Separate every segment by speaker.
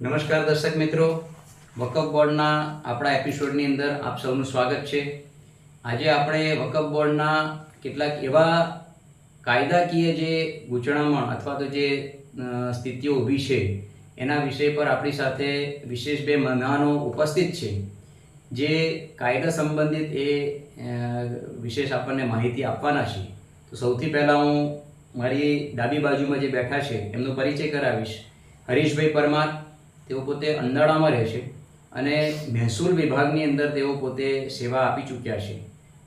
Speaker 1: નમસ્કાર દર્શક મિત્રો. વકફ બોર્ડના આપણા એપિસોડની અંદર આપ સૌનું સ્વાગત છે. આજે આપણે વકફ બોર્ડના કેટલાક એવા કાયદાકીય જે ગૂંચણામણ અથવા તો જે સ્થિતિઓ ઊભી છે, એના વિષય પર આપણી સાથે વિશેષ બે મહેમાનો ઉપસ્થિત છે. જે કાયદા સંબંધિત એ વિશેષ આપણને માહિતી આપવાના છે. તો સૌથી પહેલાં હું મારી ડાબી બાજુમાં જે બેઠા છે, એમનો પરિચય કરાવીશ. હરીશભાઈ પરમાર તેઓ પોતે અંદાળામાં રહે છે અને મહેસૂલ વિભાગની અંદર તેઓ પોતે સેવા આપી ચૂક્યા છે.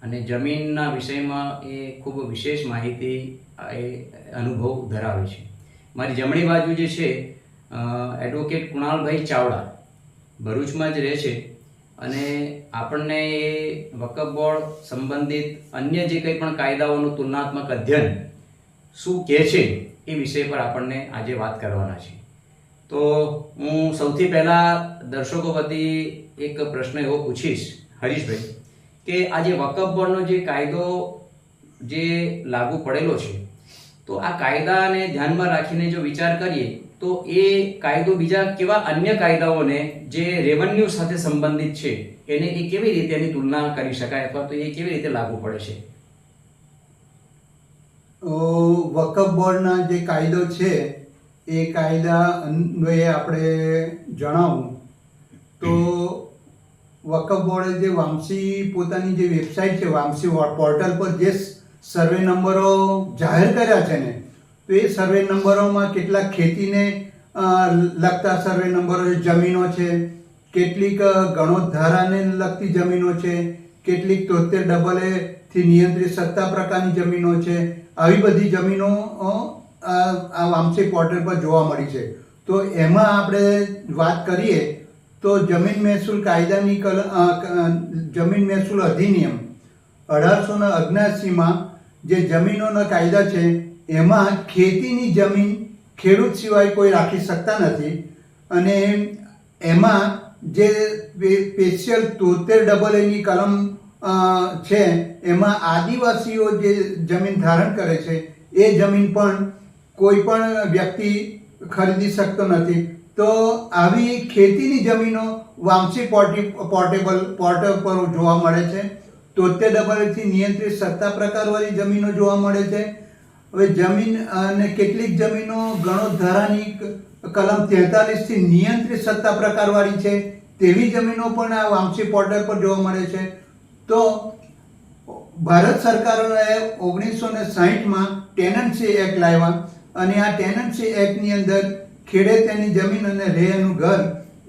Speaker 1: અને જમીનના વિષયમાં એ ખૂબ વિશેષ માહિતી એ અનુભવ ધરાવે છે. મારી જમણી બાજુ જે છે એડવોકેટ કુણાલભાઈ ચાવડા ભરૂચમાં જ રહે છે અને આપણને એ વકફ બોર્ડ સંબંધિત અન્ય જે કંઈ પણ કાયદાઓનું તુલનાત્મક અધ્યયન શું કહે છે એ વિષય પર આપણને આજે વાત કરવાના છે. તો હું સૌથી પહેલાં દર્શકો વતી એક પ્રશ્ન એવો પૂછીશ, હરીશભાઈ, કે આ જે વકફ બોર્ડનો જે કાયદો જે લાગુ પડેલો છે, તો આ કાયદાને ધ્યાનમાં રાખીને જો વિચાર કરીએ, તો એ કાયદો બીજા કેવા અન્ય કાયદાઓને જે રેવન્યુ સાથે સંબંધિત છે, એને એ કેવી રીતે એની તુલના કરી શકાય અથવા તો એ કેવી રીતે લાગુ પડે છે?
Speaker 2: વકફ બોર્ડના જે કાયદો છે એ કાયદા અન્વયે આપણે જણાવું તો વકફ બોર્ડે જે વામસી પોતાની જે વેબસાઇટ છે વામસી પોર્ટલ પર જે સર્વે નંબરો જાહેર કર્યા છે ને તો એ સર્વે નંબરોમાં કેટલાક ખેતીને લગતા સર્વે નંબરો જમીનો છે કેટલીક અ, ગણોદ્ધારાને લગતી જમીનો છે કેટલીક તોતેર ડબલ એથી નિયંત્રિત સત્તા પ્રકારની જમીનો છે આવી બધી જમીનો આ વામસી પોર્ટલ પર જોવા મળી છે. તો એમાં આપણે વાત કરીએ તો જમીન મહેસૂલ કાયદાની કલ જમીન મહેસૂલ અધિનિયમ અઢારસો ને અગ્નાસીમાં જે જમીનોના કાયદા છે, એમાં ખેતીની જમીન ખેડૂત સિવાય કોઈ રાખી શકતા નથી અને એમાં જે સ્પેશિયલ તોતેર ડબલ એની કલમ છે, એમાં આદિવાસીઓ જે જમીન ધારણ કરે છે, એ જમીન પણ કોઈ પણ વ્યક્તિ ખરીદી શકતો નથી. તો આવી ખેતીની જમીનો વામસી પોર્ટી પોર્ટેબલ પોર્ટલ પર જોવા મળે છે. તોતેર ડબલથી નિયંત્રિત સત્તા પ્રકારવાળી જમીનો જોવા મળે છે. હવે જમીન અને કેટલીક જમીનો ગણો ધારાની કલમ તેતાલીસથી નિયંત્રિત સત્તા પ્રકારવાળી છે. તેવી જમીનો પણ આ વામસી પોર્ટલ પર જોવા મળે છે. તો ભારત સરકારે ઓગણીસો ને સાહીઠમાં ટેનન્સી એક્ટ લાવ્યા. અને આ ટેનન્સી એક્ટની અંદર ખેડે તેની જમીન અને રહેનું ઘર,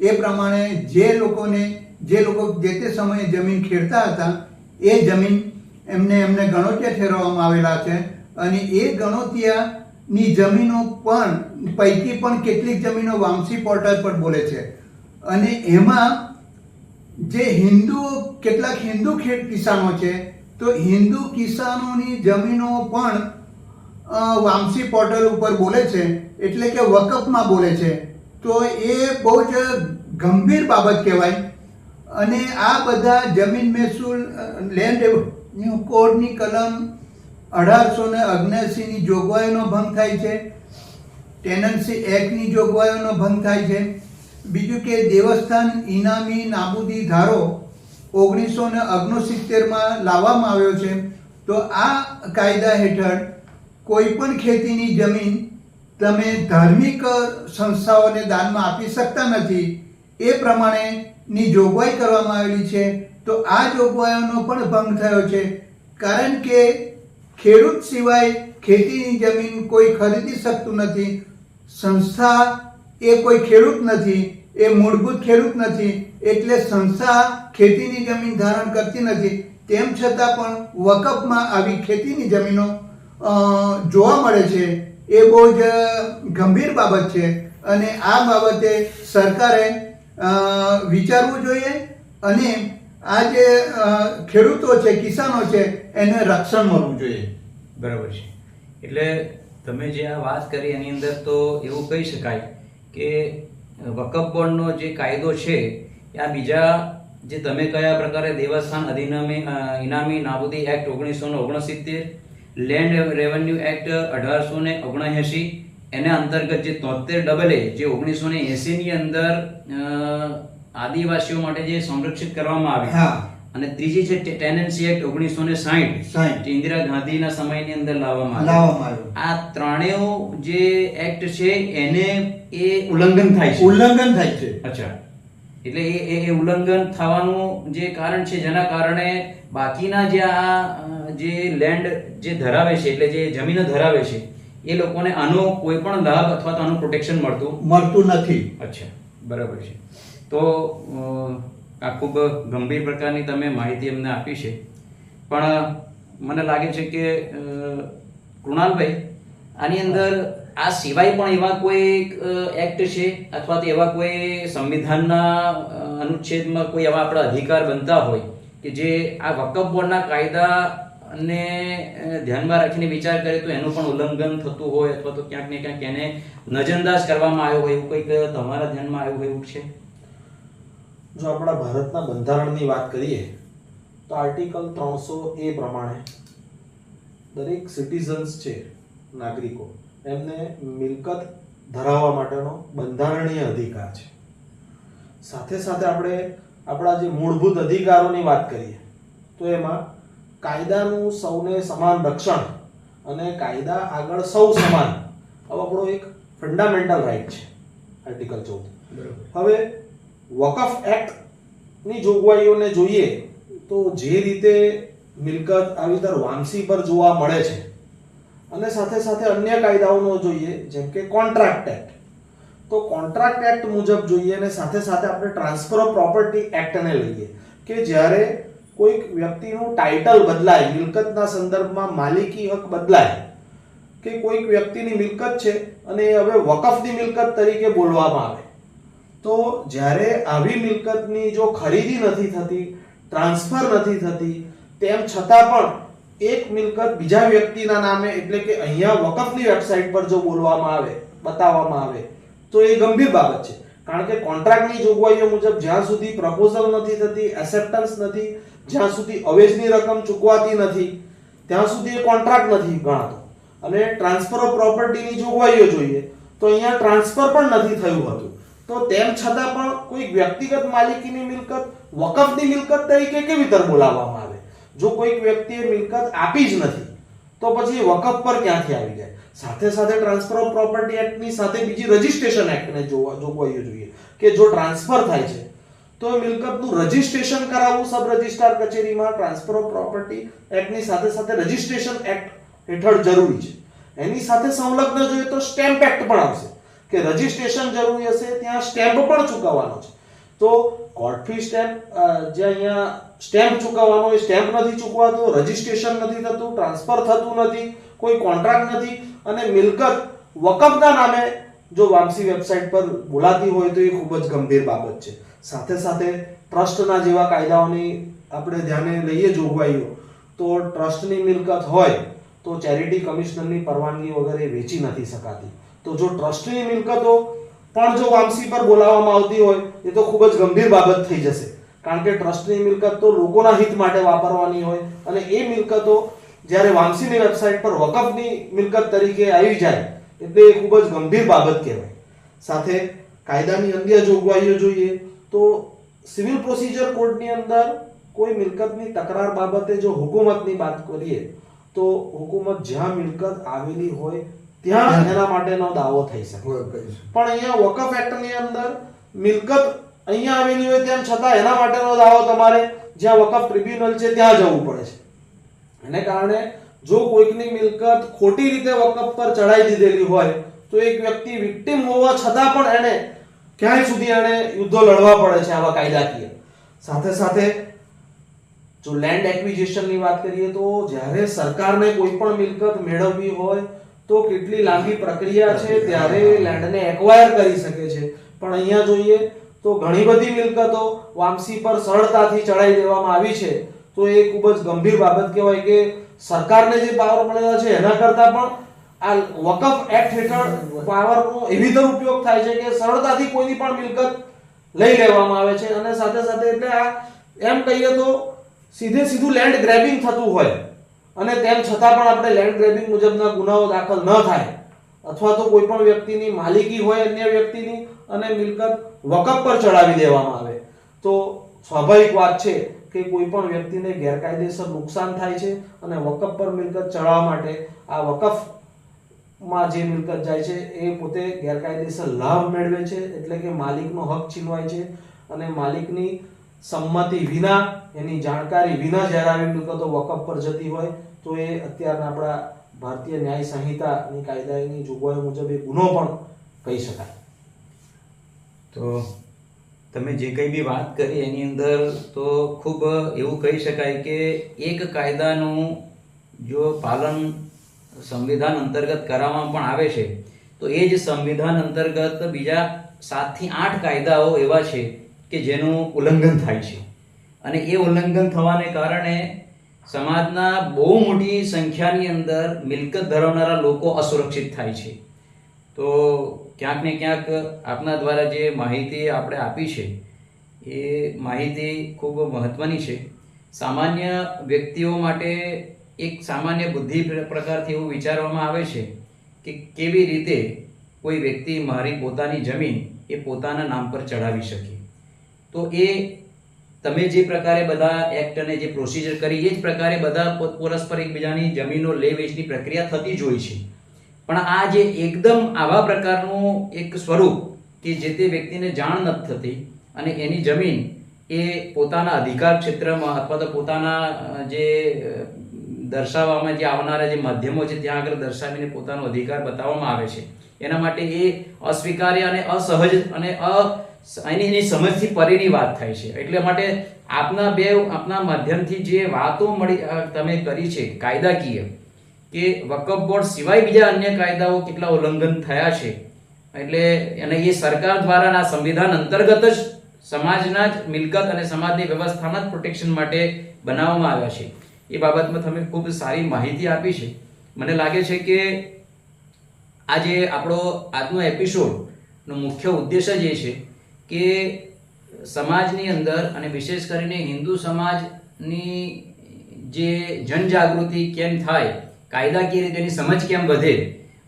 Speaker 2: એ પ્રમાણે જે લોકોને, જે લોકો જે તે સમયે જમીન ખેડતા હતા, એ જમીન એમને એમને ગણોતિયા ઠેરવવામાં આવેલા છે. અને એ ગણોતિયાની જમીનો પણ, પૈકી પણ કેટલીક જમીનો વામસી પોર્ટલ પર બોલે છે. અને એમાં જે હિન્દુ કેટલાક હિન્દુ ખેડ કિસાનો છે, તો હિન્દુ કિસાનોની જમીનો પણ વામસી પોર્ટલ ઉપર બોલે છે, એટલે કે વકફમાં બોલે છે. તો એ બહુ જ ગંભીર બાબત કહેવાય. અને આ બધા જમીન મહેસૂલ લેન્ડ રેવન્યુ કોડની કલમ અઢારસો ને અગ્નેસીની જોગવાઈઓનો ભંગ થાય છે. ટેનન્સી એક્ટની જોગવાઈઓનો ભંગ થાય છે. બીજું કે દેવસ્થાન ઇનામી નાબૂદી ધારો ઓગણીસો ને ઓગણસિત્તેરમાં લાવવામાં આવ્યો છે. તો આ કાયદા હેઠળ કોઈ પણ ખેતીની જમીન તમે ધાર્મિક સંસ્થાઓને દાનમાં આપી શકતા નથી, એ પ્રમાણેની જોગવાઈ કરવામાં આવેલી છે. તો આ જોગવાઈઓનો પણ ભંગ થયો છે. કારણ કે ખેડૂત સિવાય ખેતીની જમીન કોઈ ખરીદી શકતું નથી. સંસ્થા એ કોઈ ખેડૂત નથી, એ મૂળભૂત ખેડૂત નથી, એટલે સંસ્થા ખેતીની જમીન ધારણ કરતી નથી. તેમ છતાં પણ વકફમાં આવી ખેતીની જમીનો જોવા મળે છે, એ બહુ જ ગંભીર બાબત છે. અને આ બાબતે સરકારે વિચારવું જોઈએ અને આ જે ખેડૂતો છે, કિસાનો છે, એને રક્ષણ મળવું જોઈએ.
Speaker 1: બરાબર છે. એટલે તમે જે આ વાત કરી, એની અંદર તો એવું કહી શકાય કે વકફ બોર્ડનો જે કાયદો છે આ બીજા જે તમે કયા પ્રકારે દેવસ્થાન અધિનિયમ ઇનામી નાબૂદી એક્ટ ઓગણીસો ઓગણસિત્તેર લેન્ડ રેવન્યુ એક્ટ અઢારસો ને ઓગણએંશી એના અંતર્ગત જે તોતેર ડબલ એ જે ઓગણીસો ને એસીની અંદર આદિવાસીઓ માટે જે સંરક્ષિત કરવામાં આવી. અને ત્રીજી છે ટેનન્સી એક્ટ ઓગણીસો ને સાહીઠ ઇન્દિરા ગાંધીના સમયની અંદર લાવવામાં આવે
Speaker 2: લાવવામાં આવ્યો.
Speaker 1: આ ત્રણેય જે એક્ટ છે એને એ ઉલ્લંઘન થાય છે.
Speaker 2: ઉલ્લંઘન થાય છે.
Speaker 1: અચ્છા. એટલે એ એ- ઉલ્લંઘન થવાનું જે કારણ છે જેના કારણે બાકીના જે આ જે લેન્ડ જે ધરાવે છે એટલે જે જમીન ધરાવે છે એ લોકોને આનો કોઈ પણ લાભ અથવા તો આનું પ્રોટેક્શન મળતું
Speaker 2: મળતું નથી.
Speaker 1: અચ્છા બરાબર છે. તો આ ખૂબ ગંભીર પ્રકારની તમે માહિતી અમને આપી છે. પણ મને લાગે છે કે કૃણાલભાઈ આની અંદર આ સિવાય પણ એવા કોઈ એક્ટ છે? અથવા તો એવા કોઈ સંવિધાનના અનુચ્છેદમાં કોઈ એવા આપણા અધિકાર બનતા હોય કે જે આ વકફ બોર્ડના કાયદા ને ધ્યાનમાં રાખીને વિચાર કરે તો એનું પણ ઉલ્લંઘન થતું હોય અથવા તો ક્યાંક ને ક્યાંક એને નજરઅંદાજ કરવામાં આવ્યો હોય એવું કંઈક તમારા ધ્યાનમાં આવ્યું હોય એવું છે?
Speaker 3: જો આપણા ભારતના બંધારણની વાત કરીએ, તો આર્ટિકલ ત્રણસો એ પ્રમાણે દરેક સિટીઝન્સ છે, નાગરિકો એમને મિલકત ધરાવવા માટેનો બંધારણીય અધિકાર છે. સાથે સાથે આપણે આપણા જે મૂળભૂત અધિકારોની વાત કરીએ તો એમાં કાયદાનું સૌને સમાન રક્ષણ અને કાયદા આગળ સૌ સમાન આવો આપણો એક ફંડામેન્ટલ રાઈટ છે આર્ટિકલ ચૌદ. હવે વકફ એક્ટની જોગવાઈઓને જોઈએ તો જે રીતે મિલકત આવી રીતે વામસી પર જોવા મળે છે અને સાથે સાથે અન્ય કાયદાઓનો જોઈએ, જેમ કે કોન્ટ્રાક્ટ એક્ટ તો કોન્ટ્રાક્ટ એક્ટ મુજબ જોઈએ અને સાથે સાથે આપણે ટ્રાન્સફર ઓફ પ્રોપર્ટી એક્ટને લઈએ, કે જ્યારે કોઈક વ્યક્તિનું ટાઇટલ બદલાય, મિલકતના સંદર્ભમાં માલિકી હક બદલાય, કે કોઈક વ્યક્તિની મિલકત છે અને એ હવે વકફની મિલકત તરીકે બોલવામાં આવે, તો જ્યારે આવી મિલકતની જો ખરીદી નથી થતી ટ્રાન્સફર નથી થતી, તેમ છતાં પણ એક મિલકત બીજા વ્યક્તિના નામે એટલે કે અહીંયા વકફની વેબસાઇટ પર જો બોલવામાં આવે, બતાવવામાં આવે, તો એ ગંભીર બાબત છે. કારણ કે કોન્ટ્રાક્ટની જોગવાઈઓ મુજબ જ્યાં સુધી પ્રપોઝલ નથી થતી એસેપ્ટન્સ નથી, જ્યાં સુધી અવેજની રકમ ચૂકવાતી નથી, ત્યાં સુધી એ કોન્ટ્રાક્ટ નથી ગણાતો. અને ટ્રાન્સફર ઓફ પ્રોપર્ટીની જોગવાઈઓ જોઈએ, તો અહીંયા ટ્રાન્સફર પણ નથી થયું હતું. તો તેમ છતાં પણ કોઈ વ્યક્તિગત માલિકીની મિલકત વકફની મિલકત તરીકે કેવી રીતે બોલાવવામાં જો કોઈક વ્યક્તિએ મિલકત આપી જ નથી, તો પછી વકફ પર ક્યાંથી આવી જાય? સાથે સાથે ટ્રાન્સફર ઓફ પ્રોપર્ટી એક્ટની સાથે બીજી રજિસ્ટ્રેશન એક્ટને જોવા જોગવાઈઓ જોઈએ. કે જો ટ્રાન્સફર થાય છે, તો મિલકતનું રજિસ્ટ્રેશન કરાવવું સબ રજિસ્ટ્રાર કચેરીમાં ટ્રાન્સફર ઓફ પ્રોપર્ટી એક્ટની સાથે સાથે રજિસ્ટ્રેશન એક્ટ હેઠળ જરૂરી છે. એની સાથે સંલગ્ન જોઈએ તો સ્ટેમ્પ એક્ટ પણ આવશે. કે રજિસ્ટ્રેશન જરૂરી હશે, ત્યાં સ્ટેમ્પ પણ ચૂકવવાનો છે. તો કોર્ટ ફી સ્ટેમ્પ જે અહીંયા સ્ટેમ્પ ચૂકવવાનો હોય, સ્ટેમ્પ નથી ચૂકવાતો, રજીસ્ટ્રેશન નથી થતું, ટ્રાન્સફર થતું નથી, કોઈ કોન્ટ્રાક્ટ નથી. અને મિલકત વકફના નામે જો વામસી વેબસાઇટ પર બોલાતી હોય તો એ ખૂબ જ ગંભીર બાબત છે. સાથે સાથે ટ્રસ્ટના જેવા કાયદાઓની આપણે ધ્યાને લઈએ જોગવાઈઓ, તો ટ્રસ્ટની મિલકત હોય તો ચેરિટી કમિશનરની પરવાનગી વગર એ વેચી નથી શકાતી. તો જો ટ્રસ્ટની મિલકતો પણ જો વામસી પર બોલાવવામાં આવતી હોય, એ તો ખૂબ જ ગંભીર બાબત થઈ જશે. કારણ કે ટ્રસ્ટની મિલકત તો લોકોના હિત માટે વાપરવાની હોય અને એ મિલકતો જ્યારે વામસીની વેબસાઇટ પર વકફની મિલકત તરીકે આવી જાય એટલે એ ખૂબ જ ગંભીર બાબત કહેવાય. સાથે કાયદાની અન્ય જોગવાઈઓ જોઈએ તો સિવિલ પ્રોસિજર કોડની અંદર કોઈ મિલકતની તકરાર બાબતે જો હુકુમતની વાત કરીએ તો હુકુમત જ્યાં મિલકત આવેલી હોય ત્યાં એના માટેનો દાવો થઈ શકે. પણ અહીંયા વકફ એક્ટની અંદર મિલકત અહીંયા આવેલી હોય તેમ છતાં એના માટેનો દાવો તમારે જ્યાં વકફ ટ્રિબ્યુનલ છે ત્યાં જવું પડે છે. એને કારણે જો કોઈકની મિલકત ખોટી રીતે વકફ પર ચડાઈ દીધેલી હોય તો એક વ્યક્તિ વિક્ટિમ હોવા છતાં પણ એને ક્યાંય સુધી એને યુદ્ધો લડવા પડે છે આવા કાયદાકીય. સાથે સાથે જો લેન્ડ એક્વિઝિશનની વાત કરીએ તો જ્યારે સરકારને કોઈ પણ મિલકત મેળવવી હોય તો કેટલી લાંબી પ્રક્રિયા છે ત્યારે લેન્ડને એક્વાયર કરી શકે છે. પણ અહીંયા જોઈએ તો ઘણી બધી મિલકતો વામસી પર સરળતાથી ચડાઈ દેવામાં આવી છે. તો એ ખૂબ જ ગંભીર બાબત કહેવાય કે સરકારને જે પાવર મળેલા છે, એના કરતાં પણ આ વકફ એક્ટ હેઠળ પાવરનો એવી રીતે ઉપયોગ થાય છે કે સરળતાથી કોઈની પણ મિલકત લઈ લેવામાં આવે છે અને સાથે સાથે એટલે આ એમ કહીએ તો સીધે સીધું લેન્ડ ગ્રેબિંગ થતું હોય અને તેમ છતાં પણ આપણે લેન્ડ ગ્રેબિંગ મુજબના ગુનાઓ દાખલ ન થાય. અથવા તો કોઈ પણ વ્યક્તિની માલિકી હોય અન્ય વ્યક્તિની અને મિલકત વકફ પર ચડાવી દેવામાં આવે. તો સ્વાભાવિક વાત છે કે કોઈ પણ વ્યક્તિને ગેરકાયદેસર નુકસાન થાય છે અને વકફ પર મિલકત ચડાવવા માટે આ વકફમાં જે મિલકત જાય છે એ પોતે ગેરકાયદેસર લાભ મેળવે છે, એટલે કે માલિકનો હક છીનવાય છે અને માલિકની સંમતિ વિના, એની જાણકારી વિના જ્યારે આવી મિલકતો વકફ પર જતી હોય, તો એ અત્યારના આપણા ભારતીય ન્યાય સંહિતાની કાયદાની જોગવાઈઓ મુજબ એ ગુનો પણ કહી શકાય.
Speaker 1: તો તમે જે કંઈ બી વાત કરી એની અંદર તો ખૂબ એવું કહી શકાય કે એક કાયદાનું જો પાલન સંવિધાન અંતર્ગત કરવામાં પણ આવે છે, તો એ જ સંવિધાન અંતર્ગત બીજા સાતથી આઠ કાયદાઓ એવા છે કે જેનું ઉલ્લંઘન થાય છે. અને એ ઉલ્લંઘન થવાને કારણે સમાજના બહુ મોટી સંખ્યાની અંદર મિલકત ધરાવનારા લોકો અસુરક્ષિત થાય છે. તો ક્યાંક ને ક્યાંક આપના દ્વારા જે માહિતી આપણે આપી છે, એ માહિતી ખૂબ મહત્ત્વની છે. સામાન્ય વ્યક્તિઓ માટે એક સામાન્ય બુદ્ધિ પ્રકારથી એવું વિચારવામાં આવે છે કે કેવી રીતે કોઈ વ્યક્તિ મારી પોતાની જમીન એ પોતાના નામ પર ચડાવી શકે. તો એ તમે જે પ્રકારે બધા એક્ટ અને જે પ્રોસિજર કરી, એ જ પ્રકારે બધા પરસ્પર એકબીજાની જમીનો લે વેચની પ્રક્રિયા થતી જ હોય છે. પણ આ જે એકદમ આવા પ્રકારનું એક સ્વરૂપ કે જે તે વ્યક્તિને જાણ નથી થતી અને એની જમીન એ પોતાના અધિકાર ક્ષેત્રમાં અથવા તો પોતાના જે દર્શાવવામાં જે આવનારા જે માધ્યમો છે, ત્યાં આગળ દર્શાવીને પોતાનો અધિકાર બતાવવામાં આવે છે. એના માટે એ અસ્વીકાર્ય અને અસહજ અને અ એની એની સમજથી પરેની વાત થાય છે. એટલે માટે આપના બે, આપના માધ્યમથી જે વાતો મળી તમે કરી છે, કાયદાકીય, કે વકફ બોર્ડ સિવાય બીજા અન્ય કાયદાઓ કેટલા ઉલ્લંઘન થયા છે, એટલે અને એ સરકાર દ્વારા સંવિધાન અંતર્ગત જ સમાજના જ મિલકત અને સમાજની વ્યવસ્થાના જ પ્રોટેક્શન માટે બનાવવામાં આવ્યા છે. એ બાબતમાં તમે ખૂબ સારી માહિતી આપી છે. મને લાગે છે કે આજે આપણો આજનો એપિસોડનો મુખ્ય ઉદ્દેશ જ એ છે કે સમાજની અંદર અને વિશેષ કરીને હિન્દુ સમાજની જે જનજાગૃતિ કેમ થાય, કાયદાકીય રીતે એની સમજ કેમ વધે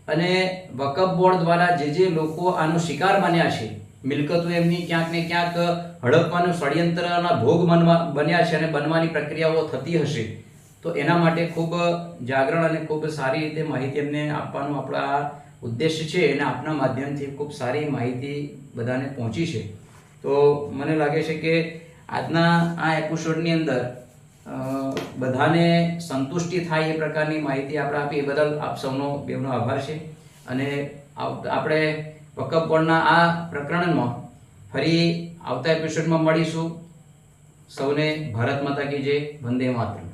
Speaker 1: અને વકફ બોર્ડ દ્વારા જે જે લોકો આનો શિકાર બન્યા છે, મિલકતો એમની ક્યાંક ને ક્યાંક હડપવાનું ષડયંત્રના ભોગ બનવા, બન્યા છે અને બનવાની પ્રક્રિયાઓ થતી હશે, તો એના માટે ખૂબ જાગરણ અને ખૂબ સારી રીતે માહિતી એમને આપવાનું આપણા ઉદ્દેશ છે અને આપના માધ્યમથી ખૂબ સારી માહિતી બધાને પહોંચી છે. તો મને લાગે છે કે આજના આ એપિસોડની અંદર બધાને સંતુષ્ટિ થાય એ પ્રકારની માહિતી આપણે આપી એ બદલ આપ સૌનો બેવનો આભાર છે. અને આપણે વકફ બોર્ડના આ પ્રકરણમાં ફરી આવતા એપિસોડમાં મળીશું. સૌને ભારત માતા કી જય, વંદે માતરમ.